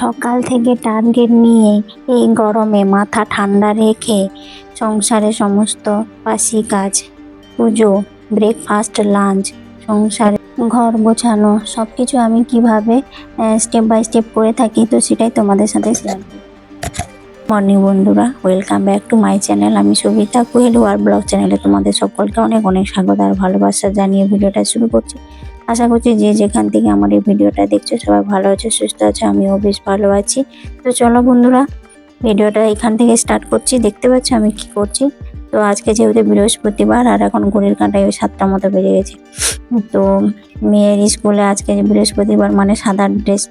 সকাল থেকে টার্গেট নিয়ে এই গরমে মাথা ঠান্ডা রেখে সংসারে সমস্ত পাশি কাজ, পুজো ব্রেকফাস্ট লাঞ্চ সংসারে ঘর গোছানো সব কিছু আমি কীভাবে স্টেপ বাই স্টেপ করে থাকি তো সেটাই তোমাদের সাথে শেয়ার মর্নিং বন্ধুরা welcome back to my channel আমি সুবিতা কুহেলু আর ব্লগ চ্যানেলে তোমাদের সকলকে অনেক অনেক স্বাগত আর ভালোবাসা জানিয়ে ভিডিওটা শুরু করছি। আশা করছি যে যেখান থেকে আমার এই ভিডিওটা দেখছ সবাই ভালো আছে, সুস্থ আছে, আমিও বেশ ভালো আছি। তো চলো বন্ধুরা, ভিডিওটা এখান থেকে স্টার্ট করছি। দেখতে পাচ্ছ আমি কি করছি? তো আজকে যেহেতু বৃহস্পতিবার আর এখন ঘড়ির কাঁটায় ওই সাতটা মতো বেজে গেছে, তো মেয়ের স্কুলে আজকে যে বৃহস্পতিবার মানে সাদা ড্রেস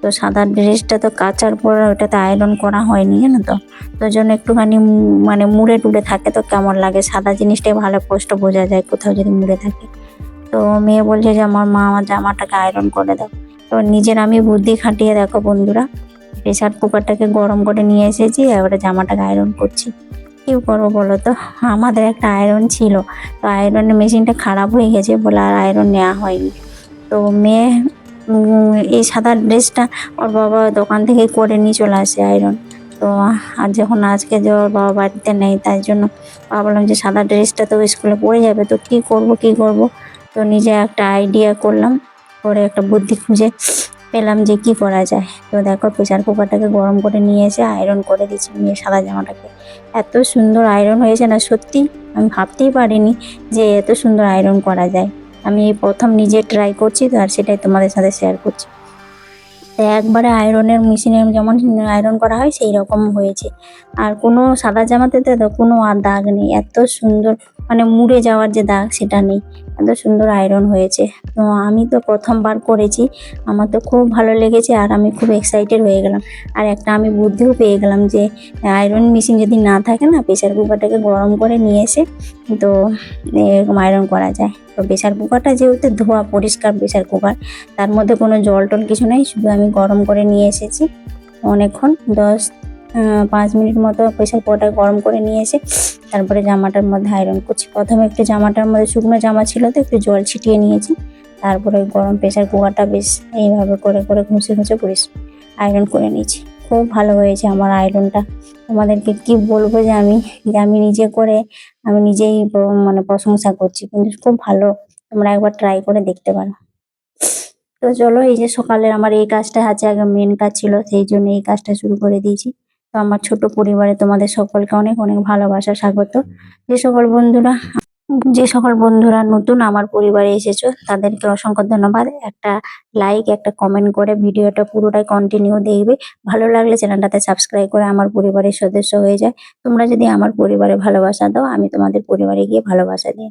তো সাদা ড্রেসটা তো কাচার পর ওটাতে আয়রন করা হয়নি, জানো তো? তো জন্য একটুখানি মানে মুড়ে টুড়ে থাকে তো কেমন লাগে? সাদা জিনিসটাই ভালো কষ্ট বোঝা যায় কোথাও যদি মুড়ে থাকে। তো মেয়ে বলছে যে, আমার মা আমার জামাটাকে আয়রন করে দাও। তো নিজের আমি বুদ্ধি খাটিয়ে দেখো বন্ধুরা প্রেশার কুকারটাকে গরম করে নিয়ে এসেছি, এবারে জামাটাকে আয়রন করছি। কি করব বলো তো? আমাদের একটা আয়রন ছিল, তো আয়রনের মেশিনটা খারাপ হয়ে গেছে বলে আর আয়রন নেওয়া হয়নি। তো মেয়ে এই সাদা ড্রেসটা ওর বাবা দোকান থেকে করে নিয়ে চলে আসে আয়রন তো আর যখন আজকে যে ওর বাবা বাড়িতে নেই, তাই জন্য ভাবলাম যে সাদা ড্রেসটা তো স্কুলে পড়ে যাবে, তো কি করব কি করব? তো নিজে একটা আইডিয়া করলাম করে একটা বুদ্ধি খুঁজে পেলাম যে কি করা যায়। তো দেখো প্রেশার কুকারটাকে গরম করে নিয়ে এসে আয়রন করে দিচ্ছি নিয়ে সাদা জামাটাকে। এত সুন্দর আয়রন হয়েছে না, সত্যি আমি ভাবতেই পারিনি যে এত সুন্দর আয়রন করা যায়। আমি প্রথম নিজে ট্রাই করছি, তো আর সেটাই তোমাদের সাথে শেয়ার করছি। একবারে আয়রনের মেশিনে যেমন আয়রন করা হয় সেই রকম হয়েছে। আর কোনো সাদা জামাতে তো কোনো আর দাগ নেই। এত সুন্দর মানে মুড়ে যাওয়ার যে দাগ, সেটা নেই। এত সুন্দর আয়রন হয়েছে। তো আমি তো প্রথমবার করেছি। আমার তো খুব ভালো লেগেছে আর আমি খুব এক্সাইটেড হয়ে গেলাম। আর একটা আমি বুদ্ধিও পেয়ে গেলাম যে আয়রন মেশিন যদি না থাকে না প্রেশার কুকারটাকে গরম করে নিয়ে এসে তো এরকম আয়রন করা যায়। তো প্রেসার কুকারটা যেহেতু ধোয়া, পরিষ্কার প্রেসার কুকার, তার মধ্যে কোনো জল টল কিছু নেই, শুধু আমি গরম করে নিয়ে এসেছি। অনেকক্ষণ, দশ পাঁচ মিনিট মতো প্রেশার কুকারটা গরম করে নিয়ে এসে, তারপরে জামাটার মধ্যে আয়রন করছি। প্রথমে একটু জামাটার মধ্যে শুকনো জামা ছিল তো, একটু জল ছিটিয়ে নিয়েছি। তারপরে ওই গরম প্রেসার কুকারটা বেশ এইভাবে করে করে ঘুষে ঘুষে পরিস আয়রন করে নিয়েছি। খুব ভালো হয়েছে আমার আয়রনটা। তোমাদেরকে কি বলব যে আমি যে আমি নিজে করে, আমি নিজেই মানে প্রশংসা করছি। কিন্তু খুব ভালো, তোমরা একবার ট্রাই করে দেখতে পারো। তো চলো, এই যে সকালে আমার এই কাজটা আছে, আগে মেন কাজ ছিল, সেই জন্য এই কাজটা শুরু করে দিয়েছি। তো আমার ছোট পরিবারে তোমাদের সকলকে অনেক অনেক ভালোবাসা, স্বাগত। যে সকল বন্ধুরা যে সকল বন্ধুরা নতুন আমার পরিবারে এসেছ, তাদেরকে অসংখ্য ধন্যবাদ। একটা লাইক একটা কমেন্ট করে ভিডিওটা পুরোটাই কন্টিনিউ দেখবে। ভালো লাগলে চ্যানেলটাতে সাবস্ক্রাইব করে আমার পরিবারের সদস্য হয়ে যায়। তোমরা যদি আমার পরিবারে ভালোবাসা দাও, আমি তোমাদের পরিবারে গিয়ে ভালোবাসা দিই।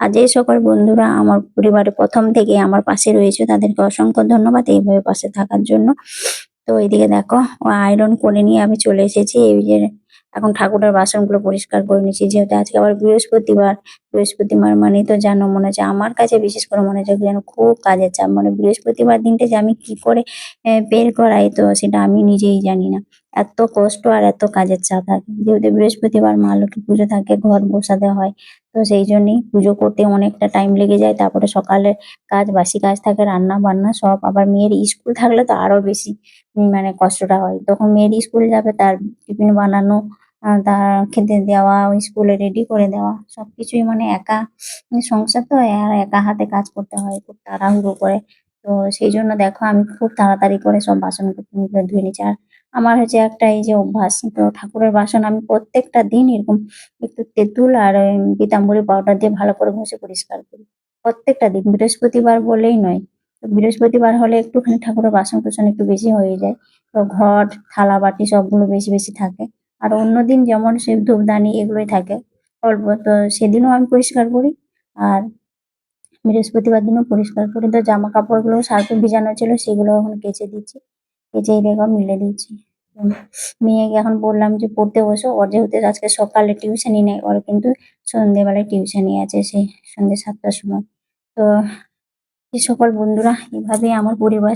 আর যে সকল বন্ধুরা আমার পরিবারে প্রথম থেকে আমার পাশে রয়েছে, তাদেরকে অসংখ্য ধন্যবাদ এইভাবে পাশে থাকার জন্য। তো এইদিকে দেখো আয়রন করে নিয়ে আমি চলে এসেছি। এই যে এখন ঠাকুরের বাসনগুলো পরিষ্কার করে নিয়েছি, যেহেতু আজকে আবার বৃহস্পতিবার বৃহস্পতিবার মানে তো জানো মনে হচ্ছে আমার কাছে বিশেষ করে মনে হচ্ছে যেন খুব কাজের চাপ। মানে বৃহস্পতিবার দিনটা যে আমি কি করে বের করাই তো সেটা আমি নিজেই জানি না। এত কষ্ট আর এত কাজের চাপ থাকে। যেহেতু বৃহস্পতিবার মা লক্ষ্মী পুজো থাকে, ঘর বসাতে হয়, তো সেই জন্যই পুজো করতে অনেকটা টাইম লেগে যায়। তারপরে সকালে কাজ, বাসি কাজ থাকে, রান্না বান্না সব। আবার মেয়ের স্কুল থাকলে তো আরও বেশি মানে কষ্টটা হয়। তখন মেয়ের স্কুল যাবে, তার টিফিন বানানো তার খেতে দেওয়া স্কুলে রেডি করে দেওয়া, সবকিছুই মানে একা সংসার তো, আর একা হাতে কাজ করতে হয়, খুব তাড়াহুড়ো করে। তো সেই জন্য দেখো, আমি খুব তাড়াতাড়ি করে সব বাসন ধুয়ে নিচ্ছি। আর আমার হচ্ছে একটা এই যে অভ্যাস, তো ঠাকুরের বাসন আমি প্রত্যেকটা দিন এরকম একটু তেঁতুল আর পিতাম্বরী পাউডার দিয়ে ভালো করে ঘষে পরিষ্কার করি। প্রত্যেকটা দিন, বৃহস্পতিবার বলেই নয়। তো বৃহস্পতিবার হলে একটুখানি ঠাকুরের বাসন কোসন একটু বেশি হয়ে যায়। তো ঘট থালা বাটি সবগুলো বেশি বেশি থাকে। আর অন্যদিন যেমন সে ধূপদানি এগুলোই থাকে, অল্প তো সেদিনও আমি পরিষ্কার করি আর বৃহস্পতিবার দিনও পরিষ্কার করি। তো জামা কাপড়গুলো সার্ফে ভিজানো ছিল, সেগুলো এখন কেচে দিচ্ছি, কেচে দেখো মিলে দিচ্ছি। মেয়েকে এখন বললাম যে পড়তে বসো, ওর যেহেতু আজকে সকালে টিউশনই নেই, ওর কিন্তু সন্ধেবেলায় টিউশনই আছে সেই সন্ধ্যে সাতটার সময়। তো সকল বন্ধুরা, এভাবেই আমার পরিবার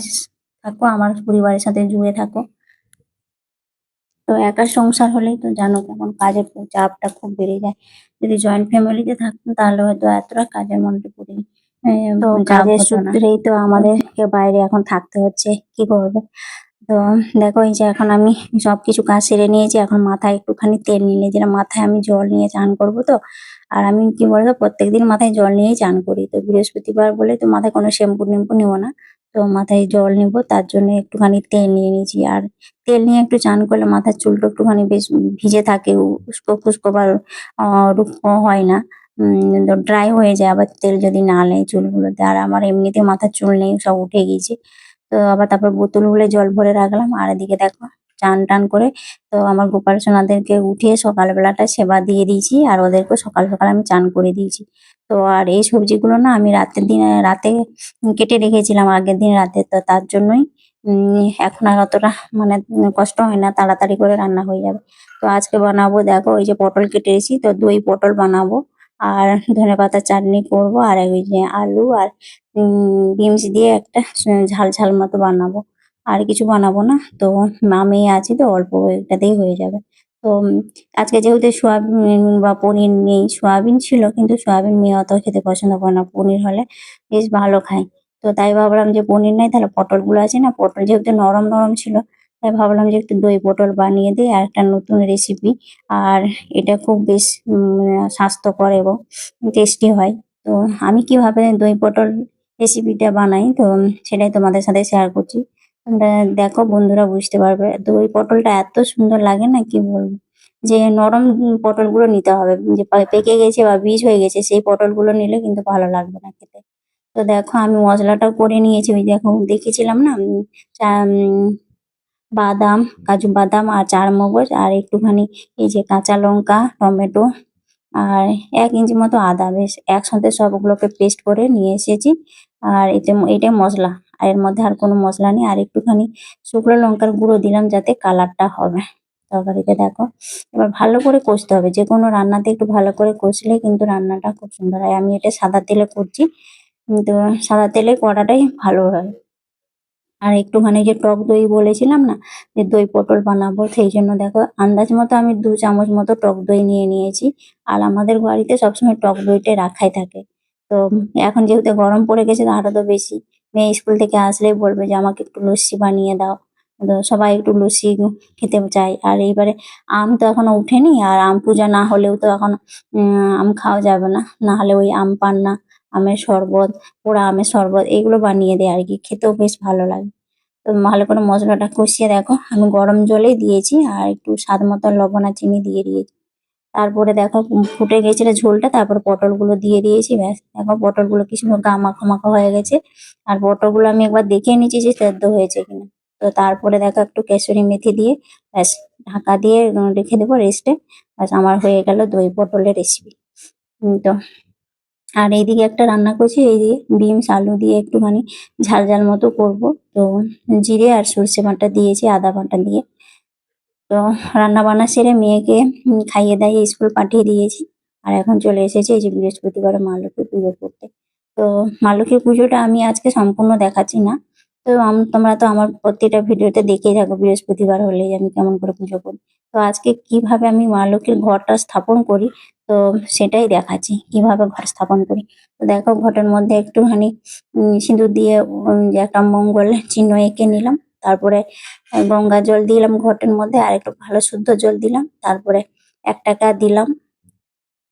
থাকো, আমার পরিবারের সাথে জুড়ে থাকো। তো একা সংসার হলেই তো জানো কেমন কাজের চাপটা খুব বেড়ে যায়। যদি জয়েন্ট ফ্যামিলিতে থাকতাম তাহলে হয়তো এতটা কাজের মধ্যে পড়ি তো কাজের সূত্রেই তো আমাদেরকে বাইরে এখন থাকতে হচ্ছে কি করবে? তো দেখো এই যে এখন আমি সবকিছু কাজ সেরে নিয়েছি এখন মাথায় একটুখানি তেল নিয়ে না মাথায় আমি জল নিয়ে চান করব তো আর আমি কি বলতো প্রত্যেকদিন মাথায় জল নিয়েই চান করি। তো বৃহস্পতিবার বলে তো মাথায় কোনো শ্যাম্পু টেম্পু নেব না। তো মাথায় জল নেব, তার জন্য একটুখানি তেল নিয়ে নিয়েছি। আর তেল নিয়ে একটু চান করলে মাথার চুলটা একটুখানি বেশ ভিজে থাকে, উস্কো খুস্কো বা রুক্ষ হয় না। ড্রাই হয়ে যায়, আবার তেল যদি না নেয় চুলগুলোতে। আর আমার এমনিতে মাথার চুল নেই, সব উঠে গিয়েছে। তো আবার তারপর বোতল জল ভরে রাখলাম, আর এদিকে দেখো চান টান করে। তো আমার গোপাল সোনাদেরকে উঠিয়ে সকালবেলাটা সেবা দিয়ে দিয়েছি আর ওদেরকে সকাল সকাল আমি চান করে দিয়েছি। তো আর এই সবজিগুলো না আমি রাতের দিনে, রাতে কেটে রেখেছিলাম আগের দিন রাতে। তো তার জন্যই এখন আর অতটা মানে কষ্ট হয় না, তাড়াতাড়ি করে রান্না হয়ে যাবে। তো আজকে বানাবো, দেখো ওই যে পটল কেটে এসেছি তো দই পটল বানাবো আর ধনে ধনেপাতার চাটনি করব আর ওই যে আলু আর বিনস দিয়ে একটা ঝাল ঝাল মতো বানাবো। আর কিছু বানাবো না। তো মা মেয়ে আছি তো, অল্প এটাতেই হয়ে যাবে। তো আজকে যেহেতু সোয়াবিন বা পনির নেই, সোয়াবিন ছিল, কিন্তু সোয়াবিন মেয়ে অত খেতে পছন্দ করে না। পনির হলে বেশ ভালো খায়। তো তাই ভাবলাম যে পনির নাই, তাহলে পটলগুলো আছে না, পটল যেহেতু নরম নরম ছিল, তাই ভাবলাম যে একটু দই পটল বানিয়ে দিই, আর একটা নতুন রেসিপি আর এটা খুব বেশ স্বাস্থ্যকর এবং টেস্টি হয়। তো আমি কীভাবে দই পটল রেসিপিটা বানাই, তো সেটাই তোমাদের সাথে শেয়ার করছি। দেখো বন্ধুরা বুঝতে পারবে। দই পটলটা এত সুন্দর লাগে না, কি বলব? যে নরম পটলগুলো নিতে হবে। যে পেকে গেছে বা বীজ হয়ে গেছে, সেই পটলগুলো নিলে কিন্তু ভালো লাগবে না খেতে। তো দেখো আমি মশলাটাও করে নিয়েছি। ওই দেখো, দেখেছিলাম না? বাদাম, কাজু বাদাম আর চারমগজ আর একটুখানি এই যে কাঁচা লঙ্কা, টমেটো আর এক ইঞ্চি মতো আদা। বেশ, একসাথে সবগুলোকে পেস্ট করে নিয়ে এসেছি। আর এতে, এটাই মশলা। আর এর মধ্যে আর কোনো মশলা নেই। আর একটুখানি শুকনো লঙ্কার গুঁড়ো দিলাম যাতে কালারটা হবে। তরকারিতে দেখো, এবার ভালো করে কষতে হবে। যে কোনো রান্নাতে একটু ভালো করে কষলে কিন্তু রান্নাটা খুব সুন্দর হয়। আমি এটা সাদা তেলে করছি, কিন্তু সাদা তেলে করাটাই ভালো হয়। আর একটুখানি যে টক দই বলেছিলাম না, যে দই পটল বানাবো, সেই জন্য দেখো আন্দাজ মতো আমি দু চামচ মতো টক দই নিয়ে নিয়েছি। আর আমাদের বাড়িতে সবসময় টক দইটা রাখাই থাকে। তো এখন যেহেতু গরম পড়ে গেছে আরও তো বেশি। মেয়ে স্কুল থেকে আসলেই বলবে যে, আমাকে একটু লস্যি বানিয়ে দাও। তো সবাই একটু লস্যি খেতে চায়। আর এইবারে আম তো এখনও উঠেনি, আর আম পূজা না হলেও তো এখন আম খাওয়া যাবে না। না হলে ওই আম পান্না আমের শরবত, পোড়া আমের শরবত, এগুলো বানিয়ে দেয় আর কি। খেতেও বেশ ভালো লাগে। তো ভালো করে মশলাটা কষিয়ে দেখো। আমি গরম জলেই দিয়েছি, আর একটু স্বাদ মতো লবণ চিনি দিয়ে দিয়েছি। তারপরে দেখো ফুটে গেছিল ঝোলটা, তারপরে পটলগুলো দিয়ে দিয়েছি, ব্যাস। দেখো পটলগুলো কি সুন্দর গা মাখা মাখা হয়ে গেছে। আর পটলগুলো আমি একবার দেখে নিয়েছি যে সেদ্ধ হয়েছে কিনা তো তারপরে দেখো একটু কেশরি মেথি দিয়ে, ব্যাস, ঢাকা দিয়ে রেখে দেবো রেস্টে ব্যাস, আমার হয়ে গেল দই পটলের রেসিপি তো আর এইদিকে একটা রান্না করছি এইদিকে বিনস, আলু দিয়ে একটুখানি ঝাল ঝাল মতো করব। তো জিরে আর সর্ষে বাটা দিয়েছি, আদা বাটা দিয়ে। তো রান্না বান্না সেরে মেয়েকে খাইয়ে দাইয়ে স্কুল পাঠিয়ে দিয়েছি। আর এখন চলে এসেছে এই যে বৃহস্পতিবার মা লক্ষ্মী পুজো করতে। তো মা লক্ষ্মী পুজোটা আমি আজকে সম্পূর্ণ দেখাচ্ছি না। তো তোমরা তো আমার প্রত্যেকটা ভিডিওতে দেখেই থাকো বৃহস্পতিবার হলেই আমি কেমন করে পুজো করি। তো আজকে কীভাবে আমি মা লক্ষ্মীর ঘরটা স্থাপন করি, তো সেটাই দেখাচ্ছি কীভাবে ঘর স্থাপন করি। তো দেখো ঘটের মধ্যে একটুখানি সিঁদুর দিয়ে একটা মঙ্গল চিহ্ন এঁকে নিলাম। তারপরে গঙ্গা জল দিলাম ঘটের মধ্যে, আর একটু ভালো শুদ্ধ জল দিলাম। তারপরে এক টাকা দিলাম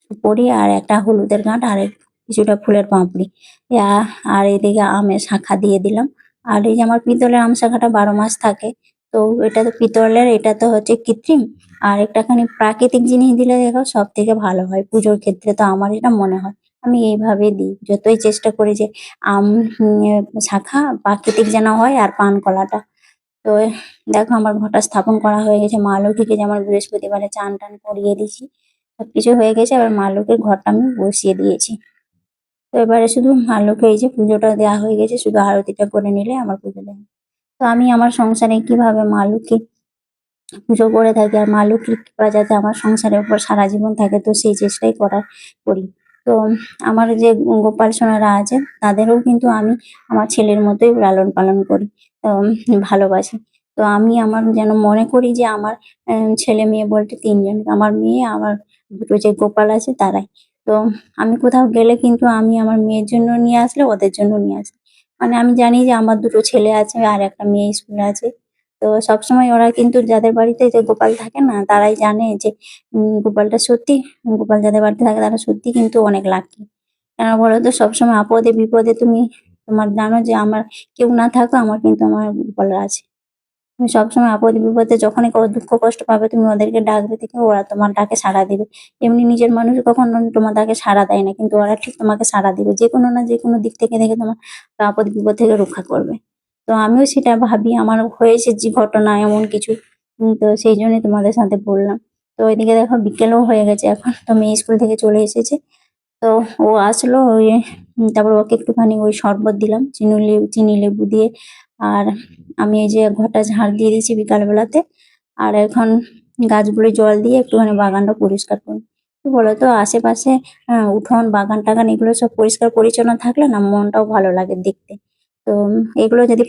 সুপরি আর একটা হলুদের গাঁট আর কিছুটা ফুলের পাঁপড়ি। আর এদিকে আমের শাখা দিয়ে দিলাম। আর এই যে আমার পিতলের আম শাখাটা বারো মাস থাকে, তো এটা তো পিতলের, এটা তো হচ্ছে কৃত্রিম। আর একটাখানি প্রাকৃতিক জিনিস দিলে দেখো সব থেকে ভালো হয়, পুজোর ক্ষেত্রে তো আমার এটা মনে হয়। আমি এইভাবে দিই, যতই চেষ্টা করি যে আম শাখা প্রাকৃতিক যেন হয় আর পান কলাটা তো দেখো আমার ঘরটা স্থাপন করা হয়ে গেছে। মা লক্ষ্মীকে যেমন বৃহস্পতিবারে চান টান করিয়ে দিয়েছি, সবকিছু হয়ে গেছে। এবার মা লক্ষ্মীর ঘরটা আমি বসিয়ে দিয়েছি। তো এবারে শুধু মা লক্ষ্মী এই যে পুজোটা দেওয়া হয়ে গেছে, শুধু আরতিটা করে নিলে আমার পুজো দেওয়া তো আমি আমার সংসারে কীভাবে মা লক্ষ্মী পুজো করে থাকি আর মা লক্ষ্মীর কৃপা যাতে আমার সংসারের উপর সারা জীবন থাকে, তো সেই চেষ্টাই করার করি। তো আমার যে গোপাল সোনারা আছে, তাদেরও কিন্তু আমি আমার ছেলের মতোই লালন পালন করি। ভালোবাসি। তো আমি আমার যেন মনে করি যে আমার ছেলে মেয়ে বলতে তিনজন, আমার মেয়ে, আমার দুটো যে গোপাল আছে তারাই। তো আমি কোথাও গেলে কিন্তু আমি আমার মেয়ের জন্য নিয়ে আসলে ওদের জন্য নিয়ে আসি। মানে আমি জানি যে আমার দুটো ছেলে আছে আর একটা মেয়ে স্কুলে আছে। তো সবসময় ওরা কিন্তু যাদের বাড়িতে যে গোপাল থাকে না, তারাই জানে যে গোপালটা সত্যি, গোপাল যাদের বাড়িতে থাকে তারা সত্যি কিন্তু অনেক লাকি কেন বলো তো? সবসময় আপদে বিপদে তুমি তোমার জানো যে আমার কেউ না থাকো, আমার কিন্তু আমার বলার আছে। তুমি সবসময় আপদ বিপদে যখনই দুঃখ কষ্ট পাবে, তুমি ওদেরকে ডাকবে থেকে ওরা তোমার ডাকে সাড়া দিবে। এমনি নিজের মানুষ কখনো তোমার ডাকে সাড়া দেয় না, কিন্তু ওরা ঠিক তোমাকে সাড়া দিবে। যে কোনো না যে কোনো দিক থেকে দেখে তোমার আপদ বিপদ থেকে রক্ষা করবে। তো আমিও সেটা ভাবি, আমার হয়েছে যে ঘটনা এমন কিছু তো সেই জন্যই তোমাদের সাথে বললাম। তো ওইদিকে দেখো বিকেলও হয়ে গেছে এখন, তো মেয়ে স্কুল থেকে চলে এসেছে। তো ও আসলো ওই তারপর ওকে একটুখানি ওই শরবত দিলাম চিনি লেবু চিনি লেবু দিয়ে। আর আমি এই যে ঘরটা ঝাড় দিয়ে দিয়েছি বিকাল বেলাতে আর এখন গাছগুলো জল দিয়ে একটুখানি বাগানটা পরিষ্কার করি। বলতো আশেপাশে আহ, উঠোন বাগান টাগান এগুলো সব পরিষ্কার পরিচ্ছন্ন থাকলে না মনটাও ভালো লাগে দেখতে। তো এগুলো যদি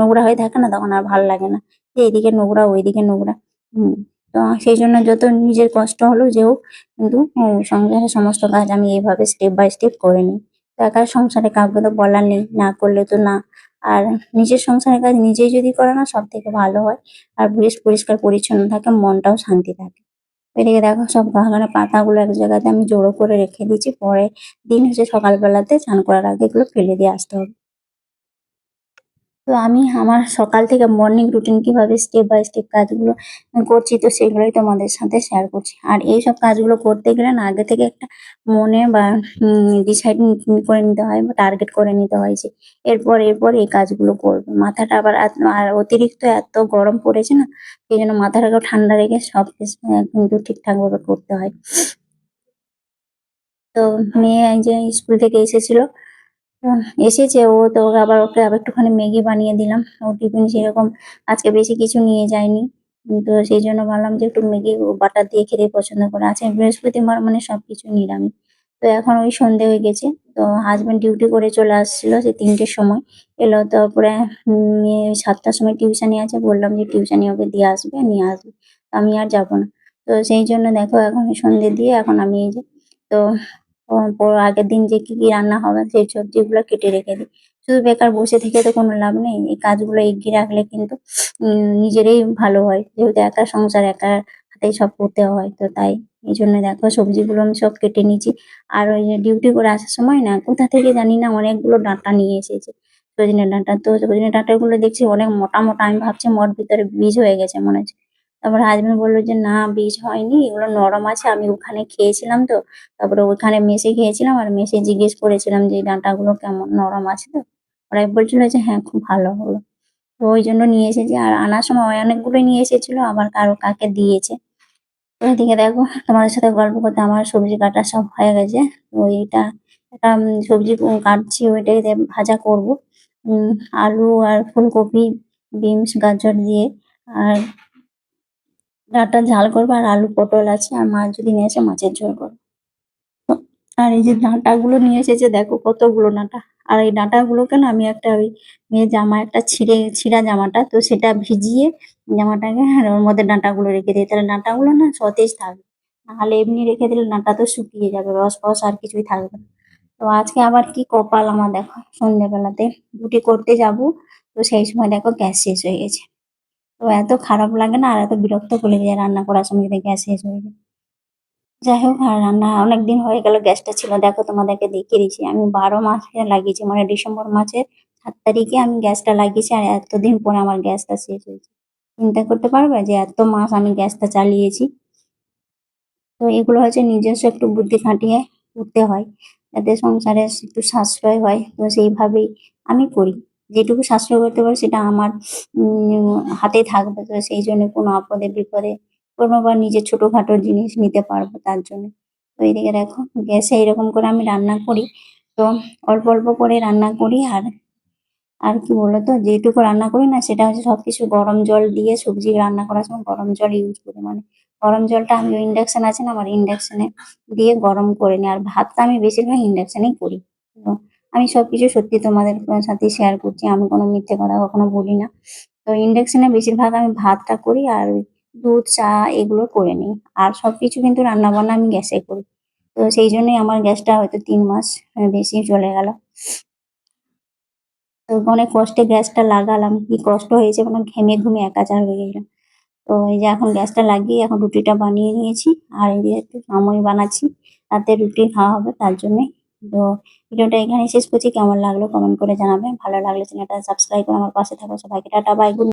নোংরা হয়ে থাকে না তখন আর ভালো লাগে না। যে এইদিকে নোংরা ওইদিকে নোংরা। হম। তো সেই জন্য যত নিজের কষ্ট হলো যে হোক কিন্তু উম, সংসারের সমস্ত কাজ আমি এইভাবে স্টেপ বাই স্টেপ করে নিই। তো একা সংসারে কাউকে তো বলার নেই না করলে তো না। আর নিজের সংসারের কাজ নিজেই যদি করে না সব থেকে ভালো হয়। আর বেশ পরিষ্কার পরিচ্ছন্ন থাকে মনটাও শান্তি থাকে। এদিকে দেখো সব বাগানের পাতাগুলো এক জায়গাতে আমি জড়ো করে রেখে দিয়েছি। পরে দিন হচ্ছে সকালবেলাতে স্নান করার আগে এগুলো ফেলে দিয়ে আসতে হবে। তো আমি আমার সকাল থেকে মর্নিং রুটিন কীভাবে স্টেপ বাই স্টেপ কাজগুলো করছি তো সেগুলোই তোমাদের সাথে শেয়ার করছি। আর এই সব কাজগুলো করতে গেলে না আগে থেকে একটা মনে বা ডিসাইড করে নিতে হয় বা টার্গেট করে নিতে হয় যে এরপর এরপর এই কাজগুলো করব। মাথাটা আবার আর অতিরিক্ত এত গরম পড়েছে না সেই জন্য মাথাটাকেও ঠান্ডা রেখে সব কিছু, কিন্তু ঠিকঠাক ভাবে করতে হয়। তো মেয়ে যে স্কুল থেকে এসেছিল এসেছে। ও তো আবার ওকে আবার একটুখানি ম্যাগি বানিয়ে দিলাম। ও টিফিন সেরকম আজকে বেশি কিছু নিয়ে যায়নি। তো সেই জন্য ভাবলাম যে একটু ম্যাগি বাটার দিয়ে খেতে পছন্দ করে। আছে বৃহস্পতিবার মানে সবকিছু নিরামিষ। তো এখন ওই সন্ধে হয়ে গেছে। তো হাজবেন্ড ডিউটি করে চলে আসছিল সে তিনটের সময়। এলো তারপরে সাতটার সময় টিউশনি আছে। বললাম যে টিউশনি ওকে দিয়ে আসবে, নিয়ে আসবে। আমি আর যাব না। তো সেই জন্য দেখো এখন সন্ধে দিয়ে এখন আমি এই যে, তো আগের দিন যে কি কি রান্না হবে, সেই সবজিগুলো কেটে রেখে দিই। শুধু বেকার বসে থেকে তো কোনো লাভ নেই। এই কাজগুলো এগিয়ে রাখলে কিন্তু নিজেরই ভালো হয়। যেহেতু একা সংসার, একা হাতেই সব করতে হয়, তো তাই এই জন্য দেখো সবজিগুলো আমি সব কেটে নিয়েছি। আর ওই যে ডিউটি করে আসার সময় না, কোথা থেকে জানি না অনেকগুলো ডাঁটা নিয়ে এসেছে। সজনে ডাঁটা, তো সজনে ডাঁটাগুলো দেখছি অনেক মোটা মোটা, আমি ভাবছি মোর ভিতরে বীজ হয়ে গেছে মনে হচ্ছে। তারপর হাজবেন্ড বলল যে, না বীজ হয়নি এগুলো নরম আছে, আমি ওখানে খেয়েছিলাম তো। তারপরে ওখানে মেসে খেয়েছিলাম আর মেসে জিজ্ঞেস করেছিলাম যে ডাঁটাগুলো কেমন, নরম আছে তো? ওরা বলছিল যে হ্যাঁ খুব ভালো হলো। তো ওই জন্য নিয়ে এসেছি। আর আনার সময় অনেকগুলোই নিয়ে এসেছিল, আবার কারও কাকে দিয়েছে। এদিকে দেখো, তোমাদের সাথে গল্প করতে আমার সবজি কাটা সব হয়ে গেছে। তো এইটা একটা সবজি কাটছি, ওইটাই ভাজা করব। আলু আর ফুলকপি, বিনস, গাজর দিয়ে। আর ডাঁটা ঝাল করব আর আলু পটল আছে আর মাছ যদি নিয়ে আসে মাছের ঝোল করব। আর এই যে ডাঁটাগুলো নিয়ে এসেছে, দেখো কতগুলো ডাঁটা। আর এই ডাঁটাগুলোকে না আমি একটা ওই মেয়ে জামা, একটা ছিঁড়ে, ছিঁড়া জামাটা, তো সেটা ভিজিয়ে জামাটাকে আর ওর মধ্যে ডাঁটাগুলো রেখে দিই। তাহলে ডাঁটাগুলো না সতেজ থাকবে। নাহলে এমনি রেখে দিলে ডাঁটা তো শুকিয়ে যাবে, রস ফস আর কিছুই থাকবে না। তো আজকে আবার কি কপাল আমার দেখো সন্ধ্যেবেলাতে। রুটি করতে যাব, তো সেই সময় দেখো গ্যাস শেষ হয়ে গেছে। তো এত খারাপ লাগে না আর এত বিরক্ত করে যায় রান্না করার সময় যদি গ্যাস শেষ হয়ে যায়। যাই হোক, আর রান্না অনেক দিন হয়ে গেল, গ্যাসটা ছিল। দেখো তোমাদেরকে দেখিয়ে দিচ্ছি। আমি বারো মাসে লাগিয়েছি মানে ডিসেম্বর মাসের সাত তারিখে আমি গ্যাসটা লাগিয়েছি আর এতদিন পরে আমার গ্যাসটা শেষ হয়েছে। চিন্তা করতে পারবে যে এত মাস আমি গ্যাসটা চালিয়েছি। তো এগুলো হচ্ছে নিজস্ব একটু বুদ্ধি খাটিয়ে করতে হয়, যাতে সংসারে একটু সাশ্রয় হয়। তো সেইভাবেই আমি করি। যেটুকু সাশ্রয় করতে পারি সেটা আমার হাতে থাকবে। তো সেই জন্য কোনো আপদে, বিপদে কোনো বা নিজের ছোটখাটো জিনিস নিতে পারব তার জন্য। তো এইদিকে দেখো, গ্যাসে এরকম করে আমি রান্না করি। তো অল্প অল্প করে রান্না করি আর আর কি বলতো যেটুকু রান্না করি না সেটা হচ্ছে সবকিছু গরম জল দিয়ে সবজি রান্না করার সময় গরম জল ইউজ করি। মানে গরম জলটা আমি ইন্ডাকশন আছে না, আমার ইন্ডাকশনে দিয়ে গরম করে নিই আর ভাতটা আমি বেশিরভাগ ইন্ডাকশনেই করি। তো আমি সবকিছু সত্যি তোমাদের সাথে শেয়ার করছি। আমি কোনো মিথ্যে কথা কখনো বলি না। তো ইন্ডাকশনে বেশিরভাগ আমি ভাতটা করি আর দুধ, চা এগুলো করে নিই। আর সবকিছু কিন্তু রান্না বান্না আমি গ্যাসে করি। তো সেই জন্যই আমার গ্যাসটা হয়তো তিন মাস বেশি চলে গেল। তো অনেক কষ্টে গ্যাসটা লাগালাম। কি কষ্ট হয়েছে মানে ঘেমে ঘুমে একাচার হয়ে গেলাম। তো এই যে এখন গ্যাসটা লাগিয়ে এখন রুটিটা বানিয়ে নিয়েছি। আর এই যে একটু আমুই বানাচ্ছি। রাতে রুটি খাওয়া হবে, তার জন্যই তো ভিডিওটা এখানে শেষ করছি। কেমন লাগল কমেন্ট করে জানাবেন। ভালো লাগলে চ্যানেলটা সাবস্ক্রাইব করে আমার পাশে থাকো সবাইকে। Tata bye good